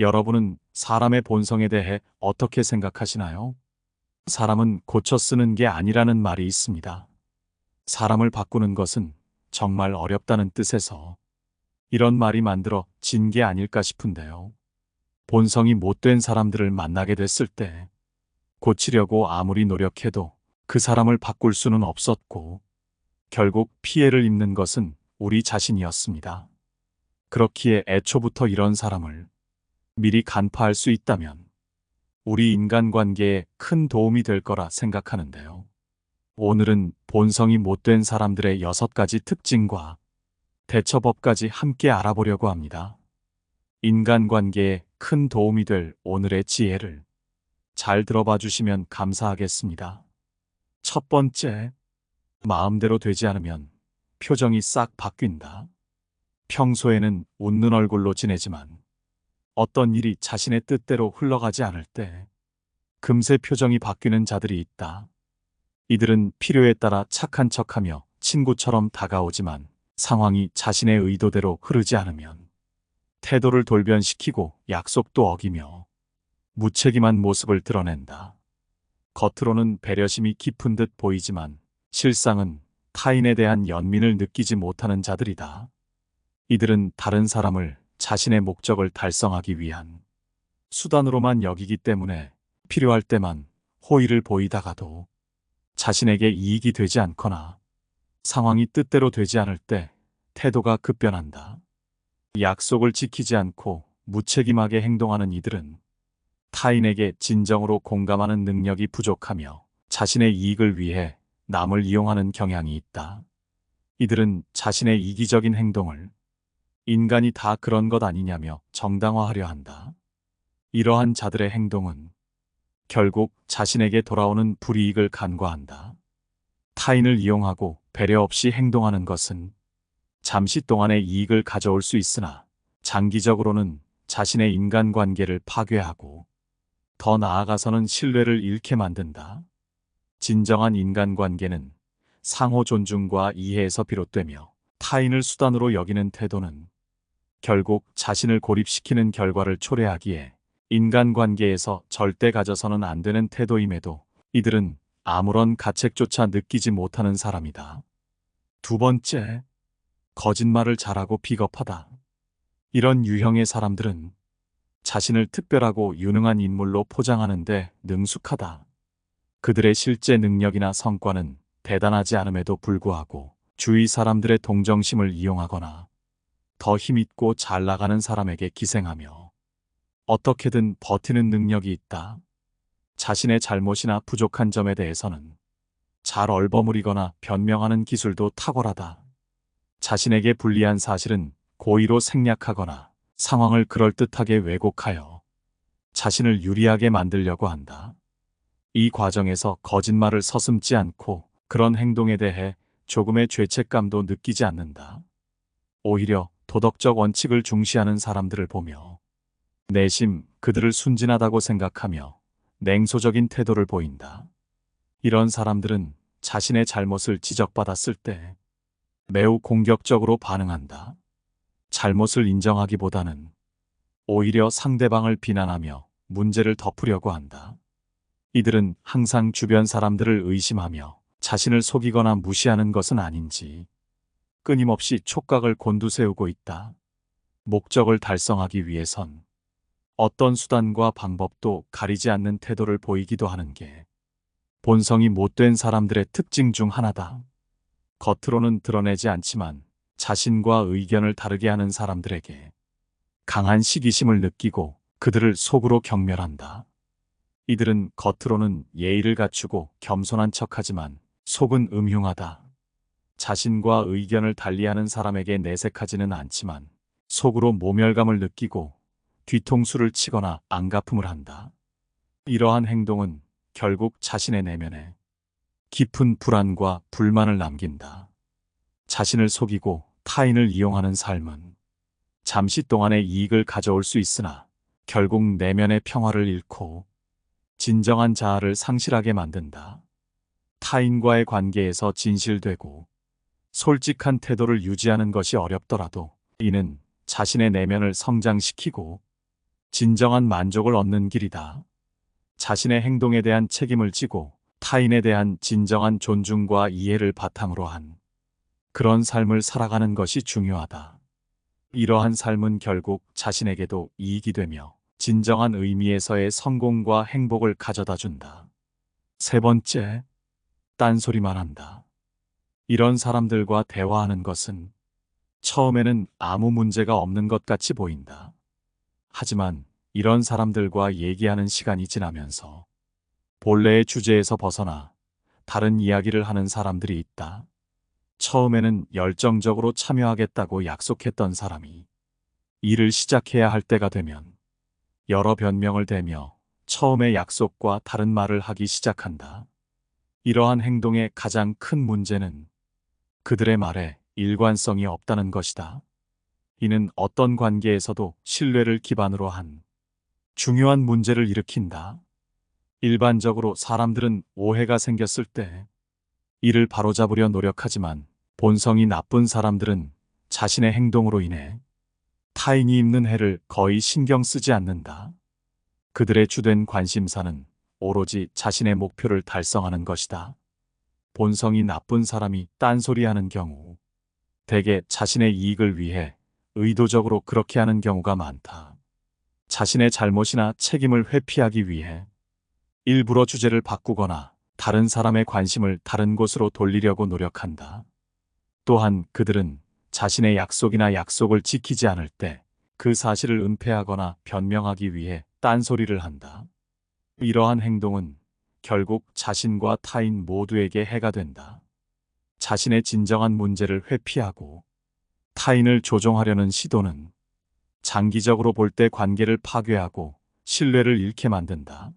여러분은 사람의 본성에 대해 어떻게 생각하시나요? 사람은 고쳐 쓰는 게 아니라는 말이 있습니다. 사람을 바꾸는 것은 정말 어렵다는 뜻에서 이런 말이 만들어 진 게 아닐까 싶은데요. 본성이 못된 사람들을 만나게 됐을 때 고치려고 아무리 노력해도 그 사람을 바꿀 수는 없었고 결국 피해를 입는 것은 우리 자신이었습니다. 그렇기에 애초부터 이런 사람을 미리 간파할 수 있다면 우리 인간관계에 큰 도움이 될 거라 생각하는데요. 오늘은 본성이 못된 사람들의 여섯 가지 특징과 대처법까지 함께 알아보려고 합니다. 인간관계에 큰 도움이 될 오늘의 지혜를 잘 들어봐 주시면 감사하겠습니다. 첫 번째, 마음대로 되지 않으면 표정이 싹 바뀐다. 평소에는 웃는 얼굴로 지내지만 어떤 일이 자신의 뜻대로 흘러가지 않을 때 금세 표정이 바뀌는 자들이 있다. 이들은 필요에 따라 착한 척하며 친구처럼 다가오지만 상황이 자신의 의도대로 흐르지 않으면 태도를 돌변시키고 약속도 어기며 무책임한 모습을 드러낸다. 겉으로는 배려심이 깊은 듯 보이지만 실상은 타인에 대한 연민을 느끼지 못하는 자들이다. 이들은 다른 사람을 자신의 목적을 달성하기 위한 수단으로만 여기기 때문에 필요할 때만 호의를 보이다가도 자신에게 이익이 되지 않거나 상황이 뜻대로 되지 않을 때 태도가 급변한다. 약속을 지키지 않고 무책임하게 행동하는 이들은 타인에게 진정으로 공감하는 능력이 부족하며 자신의 이익을 위해 남을 이용하는 경향이 있다. 이들은 자신의 이기적인 행동을 인간이 다 그런 것 아니냐며 정당화하려 한다. 이러한 자들의 행동은 결국 자신에게 돌아오는 불이익을 간과한다. 타인을 이용하고 배려 없이 행동하는 것은 잠시 동안의 이익을 가져올 수 있으나 장기적으로는 자신의 인간관계를 파괴하고 더 나아가서는 신뢰를 잃게 만든다. 진정한 인간관계는 상호 존중과 이해에서 비롯되며 타인을 수단으로 여기는 태도는 결국 자신을 고립시키는 결과를 초래하기에 인간관계에서 절대 가져서는 안 되는 태도임에도 이들은 아무런 가책조차 느끼지 못하는 사람이다. 두 번째, 거짓말을 잘하고 비겁하다. 이런 유형의 사람들은 자신을 특별하고 유능한 인물로 포장하는데 능숙하다. 그들의 실제 능력이나 성과는 대단하지 않음에도 불구하고 주위 사람들의 동정심을 이용하거나 더 힘있고 잘 나가는 사람에게 기생하며 어떻게든 버티는 능력이 있다. 자신의 잘못이나 부족한 점에 대해서는 잘 얼버무리거나 변명하는 기술도 탁월하다. 자신에게 불리한 사실은 고의로 생략하거나 상황을 그럴듯하게 왜곡하여 자신을 유리하게 만들려고 한다. 이 과정에서 거짓말을 서슴지 않고 그런 행동에 대해 조금의 죄책감도 느끼지 않는다. 오히려 도덕적 원칙을 중시하는 사람들을 보며 내심 그들을 순진하다고 생각하며 냉소적인 태도를 보인다. 이런 사람들은 자신의 잘못을 지적받았을 때 매우 공격적으로 반응한다. 잘못을 인정하기보다는 오히려 상대방을 비난하며 문제를 덮으려고 한다. 이들은 항상 주변 사람들을 의심하며 자신을 속이거나 무시하는 것은 아닌지 끊임없이 촉각을 곤두세우고 있다. 목적을 달성하기 위해선 어떤 수단과 방법도 가리지 않는 태도를 보이기도 하는 게 본성이 못된 사람들의 특징 중 하나다. 겉으로는 드러내지 않지만 자신과 의견을 다르게 하는 사람들에게 강한 시기심을 느끼고 그들을 속으로 경멸한다. 이들은 겉으로는 예의를 갖추고 겸손한 척하지만 속은 음흉하다. 자신과 의견을 달리하는 사람에게 내색하지는 않지만 속으로 모멸감을 느끼고 뒤통수를 치거나 안가품을 한다. 이러한 행동은 결국 자신의 내면에 깊은 불안과 불만을 남긴다. 자신을 속이고 타인을 이용하는 삶은 잠시 동안의 이익을 가져올 수 있으나 결국 내면의 평화를 잃고 진정한 자아를 상실하게 만든다. 타인과의 관계에서 진실되고 솔직한 태도를 유지하는 것이 어렵더라도 이는 자신의 내면을 성장시키고 진정한 만족을 얻는 길이다. 자신의 행동에 대한 책임을 지고 타인에 대한 진정한 존중과 이해를 바탕으로 한 그런 삶을 살아가는 것이 중요하다. 이러한 삶은 결국 자신에게도 이익이 되며 진정한 의미에서의 성공과 행복을 가져다 준다. 세 번째, 딴소리만 한다. 이런 사람들과 대화하는 것은 처음에는 아무 문제가 없는 것 같이 보인다. 하지만 이런 사람들과 얘기하는 시간이 지나면서 본래의 주제에서 벗어나 다른 이야기를 하는 사람들이 있다. 처음에는 열정적으로 참여하겠다고 약속했던 사람이 일을 시작해야 할 때가 되면 여러 변명을 대며 처음의 약속과 다른 말을 하기 시작한다. 이러한 행동의 가장 큰 문제는 그들의 말에 일관성이 없다는 것이다. 이는 어떤 관계에서도 신뢰를 기반으로 한 중요한 문제를 일으킨다. 일반적으로 사람들은 오해가 생겼을 때 이를 바로잡으려 노력하지만 본성이 나쁜 사람들은 자신의 행동으로 인해 타인이 입는 해를 거의 신경 쓰지 않는다. 그들의 주된 관심사는 오로지 자신의 목표를 달성하는 것이다. 본성이 나쁜 사람이 딴소리하는 경우 대개 자신의 이익을 위해 의도적으로 그렇게 하는 경우가 많다. 자신의 잘못이나 책임을 회피하기 위해 일부러 주제를 바꾸거나 다른 사람의 관심을 다른 곳으로 돌리려고 노력한다. 또한 그들은 자신의 약속이나 약속을 지키지 않을 때 그 사실을 은폐하거나 변명하기 위해 딴소리를 한다. 이러한 행동은 결국 자신과 타인 모두에게 해가 된다. 자신의 진정한 문제를 회피하고 타인을 조종하려는 시도는 장기적으로 볼 때 관계를 파괴하고 신뢰를 잃게 만든다.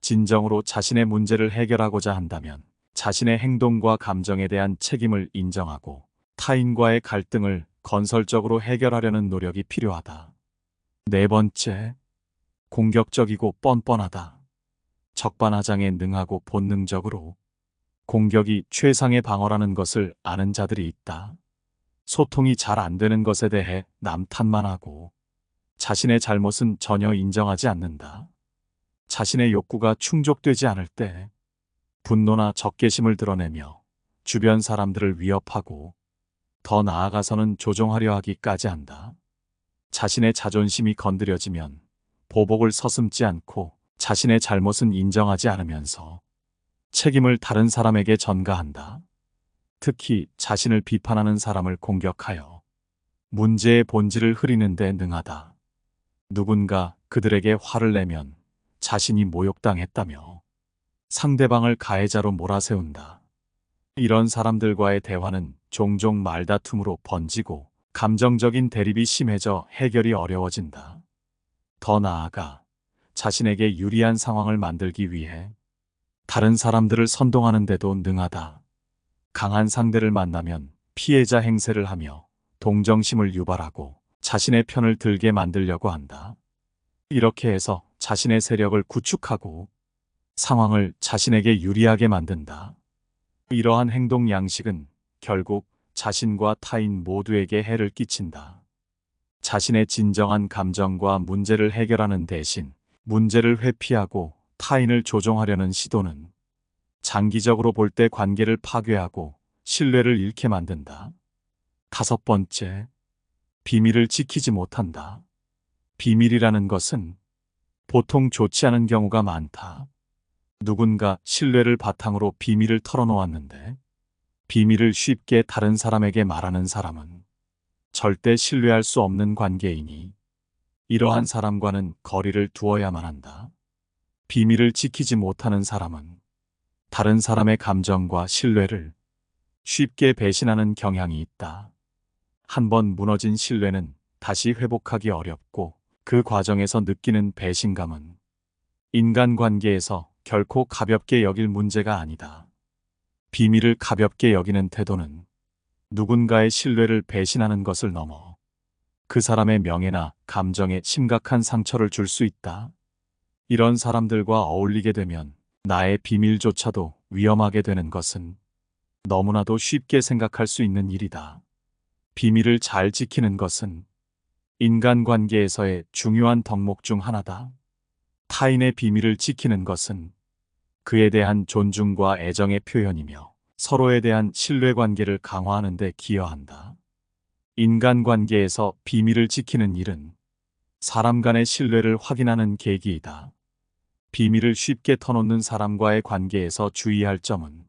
진정으로 자신의 문제를 해결하고자 한다면 자신의 행동과 감정에 대한 책임을 인정하고 타인과의 갈등을 건설적으로 해결하려는 노력이 필요하다. 네 번째, 공격적이고 뻔뻔하다. 적반하장에 능하고 본능적으로 공격이 최상의 방어라는 것을 아는 자들이 있다. 소통이 잘 안 되는 것에 대해 남 탓만 하고 자신의 잘못은 전혀 인정하지 않는다. 자신의 욕구가 충족되지 않을 때 분노나 적개심을 드러내며 주변 사람들을 위협하고 더 나아가서는 조종하려 하기까지 한다. 자신의 자존심이 건드려지면 보복을 서슴지 않고 자신의 잘못은 인정하지 않으면서 책임을 다른 사람에게 전가한다. 특히 자신을 비판하는 사람을 공격하여 문제의 본질을 흐리는 데 능하다. 누군가 그들에게 화를 내면 자신이 모욕당했다며 상대방을 가해자로 몰아세운다. 이런 사람들과의 대화는 종종 말다툼으로 번지고 감정적인 대립이 심해져 해결이 어려워진다. 더 나아가 자신에게 유리한 상황을 만들기 위해 다른 사람들을 선동하는데도 능하다. 강한 상대를 만나면 피해자 행세를 하며 동정심을 유발하고 자신의 편을 들게 만들려고 한다. 이렇게 해서 자신의 세력을 구축하고 상황을 자신에게 유리하게 만든다. 이러한 행동 양식은 결국 자신과 타인 모두에게 해를 끼친다. 자신의 진정한 감정과 문제를 해결하는 대신 문제를 회피하고 타인을 조종하려는 시도는 장기적으로 볼 때 관계를 파괴하고 신뢰를 잃게 만든다. 다섯 번째, 비밀을 지키지 못한다. 비밀이라는 것은 보통 좋지 않은 경우가 많다. 누군가 신뢰를 바탕으로 비밀을 털어놓았는데 비밀을 쉽게 다른 사람에게 말하는 사람은 절대 신뢰할 수 없는 관계이니 이러한 사람과는 거리를 두어야만 한다. 비밀을 지키지 못하는 사람은 다른 사람의 감정과 신뢰를 쉽게 배신하는 경향이 있다. 한번 무너진 신뢰는 다시 회복하기 어렵고 그 과정에서 느끼는 배신감은 인간관계에서 결코 가볍게 여길 문제가 아니다. 비밀을 가볍게 여기는 태도는 누군가의 신뢰를 배신하는 것을 넘어 그 사람의 명예나 감정에 심각한 상처를 줄 수 있다. 이런 사람들과 어울리게 되면 나의 비밀조차도 위험하게 되는 것은 너무나도 쉽게 생각할 수 있는 일이다. 비밀을 잘 지키는 것은 인간관계에서의 중요한 덕목 중 하나다. 타인의 비밀을 지키는 것은 그에 대한 존중과 애정의 표현이며 서로에 대한 신뢰관계를 강화하는 데 기여한다. 인간관계에서 비밀을 지키는 일은 사람 간의 신뢰를 확인하는 계기이다. 비밀을 쉽게 터놓는 사람과의 관계에서 주의할 점은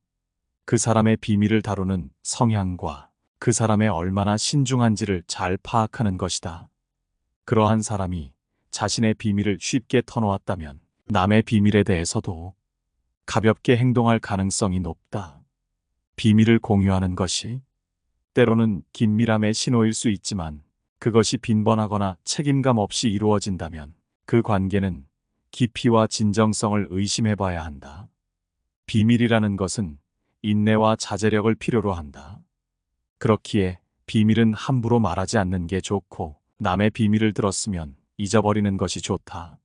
그 사람의 비밀을 다루는 성향과 그 사람의 얼마나 신중한지를 잘 파악하는 것이다. 그러한 사람이 자신의 비밀을 쉽게 터놓았다면 남의 비밀에 대해서도 가볍게 행동할 가능성이 높다. 비밀을 공유하는 것이 때로는 긴밀함의 신호일 수 있지만 그것이 빈번하거나 책임감 없이 이루어진다면 그 관계는 깊이와 진정성을 의심해 봐야 한다. 비밀이라는 것은 인내와 자제력을 필요로 한다. 그렇기에 비밀은 함부로 말하지 않는 게 좋고 남의 비밀을 들었으면 잊어버리는 것이 좋다.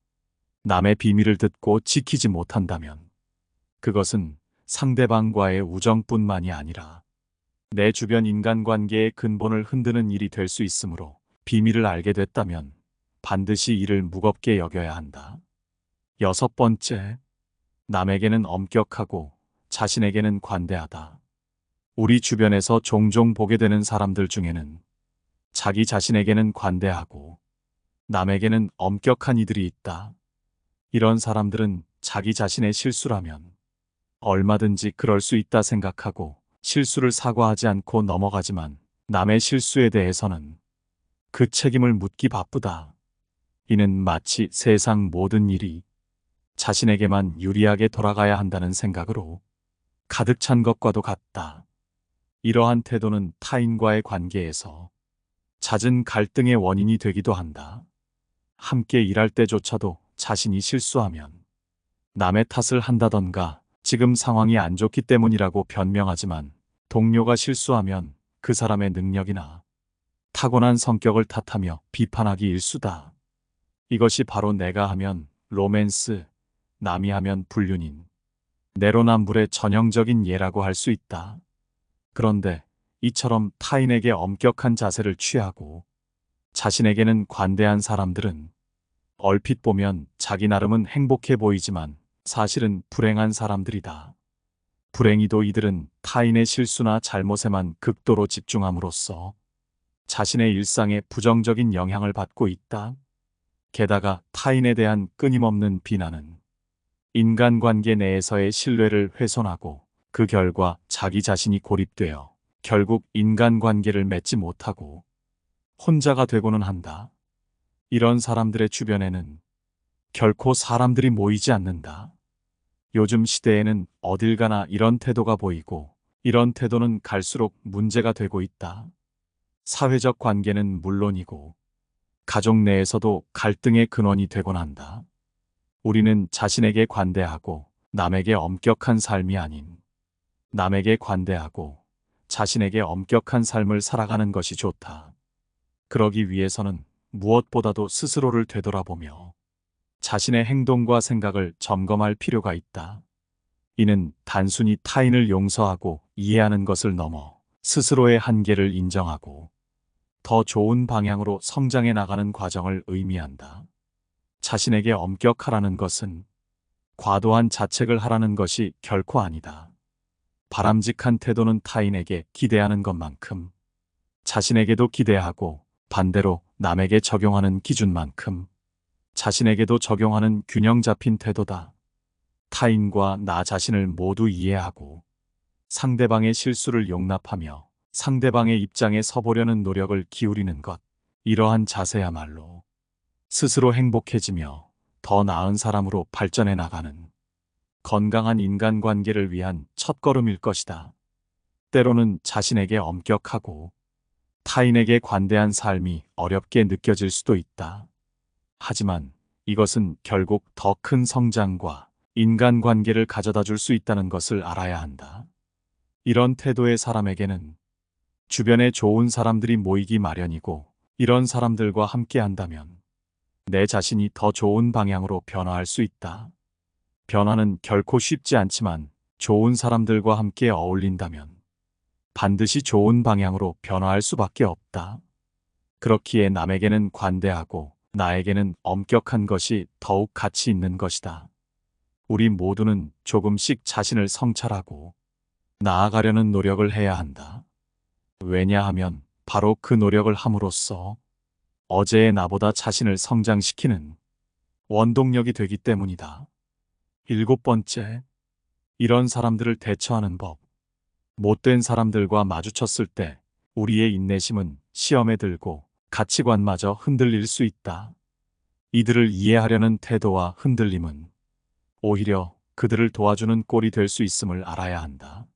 남의 비밀을 듣고 지키지 못한다면 그것은 상대방과의 우정뿐만이 아니라 내 주변 인간관계의 근본을 흔드는 일이 될 수 있으므로 비밀을 알게 됐다면 반드시 이를 무겁게 여겨야 한다. 여섯 번째, 남에게는 엄격하고 자신에게는 관대하다. 우리 주변에서 종종 보게 되는 사람들 중에는 자기 자신에게는 관대하고 남에게는 엄격한 이들이 있다. 이런 사람들은 자기 자신의 실수라면 얼마든지 그럴 수 있다 생각하고 실수를 사과하지 않고 넘어가지만 남의 실수에 대해서는 그 책임을 묻기 바쁘다. 이는 마치 세상 모든 일이 자신에게만 유리하게 돌아가야 한다는 생각으로 가득 찬 것과도 같다. 이러한 태도는 타인과의 관계에서 잦은 갈등의 원인이 되기도 한다. 함께 일할 때조차도 자신이 실수하면 남의 탓을 한다던가 지금 상황이 안 좋기 때문이라고 변명하지만 동료가 실수하면 그 사람의 능력이나 타고난 성격을 탓하며 비판하기 일수다. 이것이 바로 내가 하면 로맨스, 남이 하면 불륜인, 내로남불의 전형적인 예라고 할 수 있다. 그런데 이처럼 타인에게 엄격한 자세를 취하고 자신에게는 관대한 사람들은 얼핏 보면 자기 나름은 행복해 보이지만 사실은 불행한 사람들이다. 불행히도 이들은 타인의 실수나 잘못에만 극도로 집중함으로써 자신의 일상에 부정적인 영향을 받고 있다. 게다가 타인에 대한 끊임없는 비난은 인간관계 내에서의 신뢰를 훼손하고 그 결과 자기 자신이 고립되어 결국 인간관계를 맺지 못하고 혼자가 되고는 한다. 이런 사람들의 주변에는 결코 사람들이 모이지 않는다. 요즘 시대에는 어딜 가나 이런 태도가 보이고 이런 태도는 갈수록 문제가 되고 있다. 사회적 관계는 물론이고 가족 내에서도 갈등의 근원이 되곤 한다. 우리는 자신에게 관대하고 남에게 엄격한 삶이 아닌 남에게 관대하고 자신에게 엄격한 삶을 살아가는 것이 좋다. 그러기 위해서는 무엇보다도 스스로를 되돌아보며 자신의 행동과 생각을 점검할 필요가 있다. 이는 단순히 타인을 용서하고 이해하는 것을 넘어 스스로의 한계를 인정하고 더 좋은 방향으로 성장해 나가는 과정을 의미한다. 자신에게 엄격하라는 것은 과도한 자책을 하라는 것이 결코 아니다. 바람직한 태도는 타인에게 기대하는 것만큼 자신에게도 기대하고 반대로 남에게 적용하는 기준만큼 자신에게도 적용하는 균형 잡힌 태도다. 타인과 나 자신을 모두 이해하고 상대방의 실수를 용납하며 상대방의 입장에 서보려는 노력을 기울이는 것. 이러한 자세야말로 스스로 행복해지며 더 나은 사람으로 발전해 나가는 건강한 인간관계를 위한 첫걸음일 것이다. 때로는 자신에게 엄격하고 타인에게 관대한 삶이 어렵게 느껴질 수도 있다. 하지만 이것은 결국 더 큰 성장과 인간관계를 가져다 줄 수 있다는 것을 알아야 한다. 이런 태도의 사람에게는 주변에 좋은 사람들이 모이기 마련이고 이런 사람들과 함께 한다면 내 자신이 더 좋은 방향으로 변화할 수 있다. 변화는 결코 쉽지 않지만 좋은 사람들과 함께 어울린다면 반드시 좋은 방향으로 변화할 수밖에 없다. 그렇기에 남에게는 관대하고 나에게는 엄격한 것이 더욱 가치 있는 것이다. 우리 모두는 조금씩 자신을 성찰하고 나아가려는 노력을 해야 한다. 왜냐하면 바로 그 노력을 함으로써 어제의 나보다 자신을 성장시키는 원동력이 되기 때문이다. 일곱 번째, 이런 사람들을 대처하는 법. 못된 사람들과 마주쳤을 때 우리의 인내심은 시험에 들고 가치관마저 흔들릴 수 있다. 이들을 이해하려는 태도와 흔들림은 오히려 그들을 도와주는 꼴이 될 수 있음을 알아야 한다.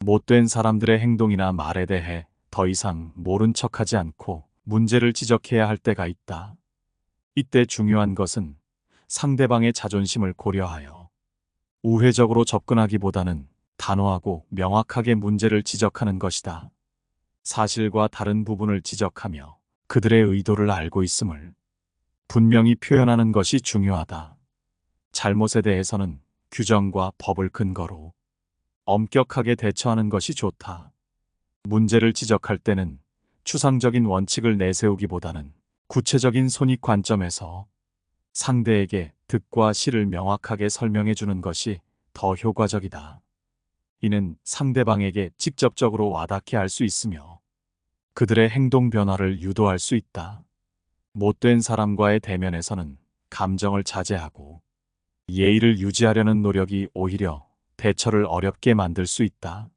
못된 사람들의 행동이나 말에 대해 더 이상 모른 척하지 않고 문제를 지적해야 할 때가 있다. 이때 중요한 것은 상대방의 자존심을 고려하여 우회적으로 접근하기보다는 단호하고 명확하게 문제를 지적하는 것이다. 사실과 다른 부분을 지적하며 그들의 의도를 알고 있음을 분명히 표현하는 것이 중요하다. 잘못에 대해서는 규정과 법을 근거로 엄격하게 대처하는 것이 좋다. 문제를 지적할 때는 추상적인 원칙을 내세우기보다는 구체적인 손익 관점에서 상대에게 득과 실을 명확하게 설명해 주는 것이 더 효과적이다. 이는 상대방에게 직접적으로 와닿게 할 수 있으며 그들의 행동 변화를 유도할 수 있다. 못된 사람과의 대면에서는 감정을 자제하고 예의를 유지하려는 노력이 오히려 대처를 어렵게 만들 수 있다.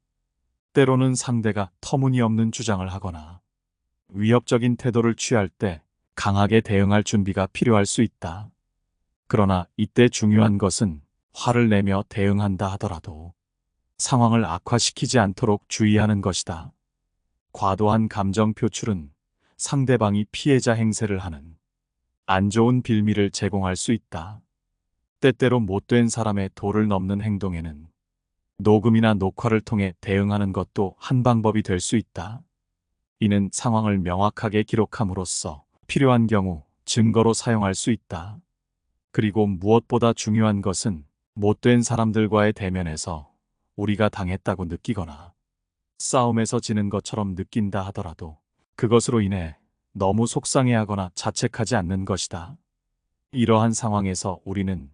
때로는 상대가 터무니없는 주장을 하거나 위협적인 태도를 취할 때 강하게 대응할 준비가 필요할 수 있다. 그러나 이때 중요한 것은 화를 내며 대응한다 하더라도 상황을 악화시키지 않도록 주의하는 것이다. 과도한 감정 표출은 상대방이 피해자 행세를 하는 안 좋은 빌미를 제공할 수 있다. 때때로 못된 사람의 도를 넘는 행동에는 녹음이나 녹화를 통해 대응하는 것도 한 방법이 될 수 있다. 이는 상황을 명확하게 기록함으로써 필요한 경우 증거로 사용할 수 있다. 그리고 무엇보다 중요한 것은 못된 사람들과의 대면에서 우리가 당했다고 느끼거나 싸움에서 지는 것처럼 느낀다 하더라도 그것으로 인해 너무 속상해하거나 자책하지 않는 것이다. 이러한 상황에서 우리는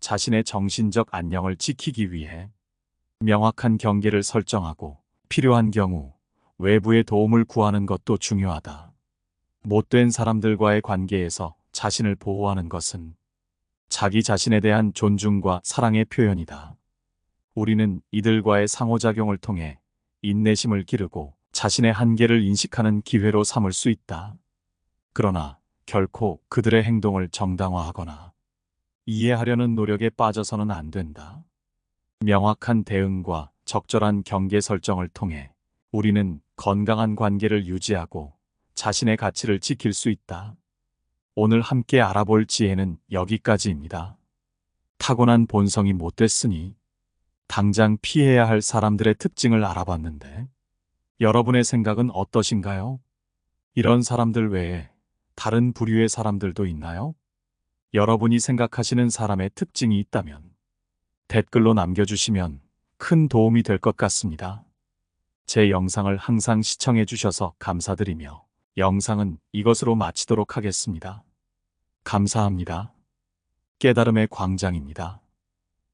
자신의 정신적 안녕을 지키기 위해 명확한 경계를 설정하고 필요한 경우 외부의 도움을 구하는 것도 중요하다. 못된 사람들과의 관계에서 자신을 보호하는 것은 자기 자신에 대한 존중과 사랑의 표현이다. 우리는 이들과의 상호작용을 통해 인내심을 기르고 자신의 한계를 인식하는 기회로 삼을 수 있다. 그러나 결코 그들의 행동을 정당화하거나 이해하려는 노력에 빠져서는 안 된다. 명확한 대응과 적절한 경계 설정을 통해 우리는 건강한 관계를 유지하고 자신의 가치를 지킬 수 있다. 오늘 함께 알아볼 지혜는 여기까지입니다. 타고난 본성이 못됐으니 당장 피해야 할 사람들의 특징을 알아봤는데 여러분의 생각은 어떠신가요? 이런 사람들 외에 다른 부류의 사람들도 있나요? 여러분이 생각하시는 사람의 특징이 있다면 댓글로 남겨주시면 큰 도움이 될 것 같습니다. 제 영상을 항상 시청해 주셔서 감사드리며 영상은 이것으로 마치도록 하겠습니다. 감사합니다. 깨달음의 광장입니다.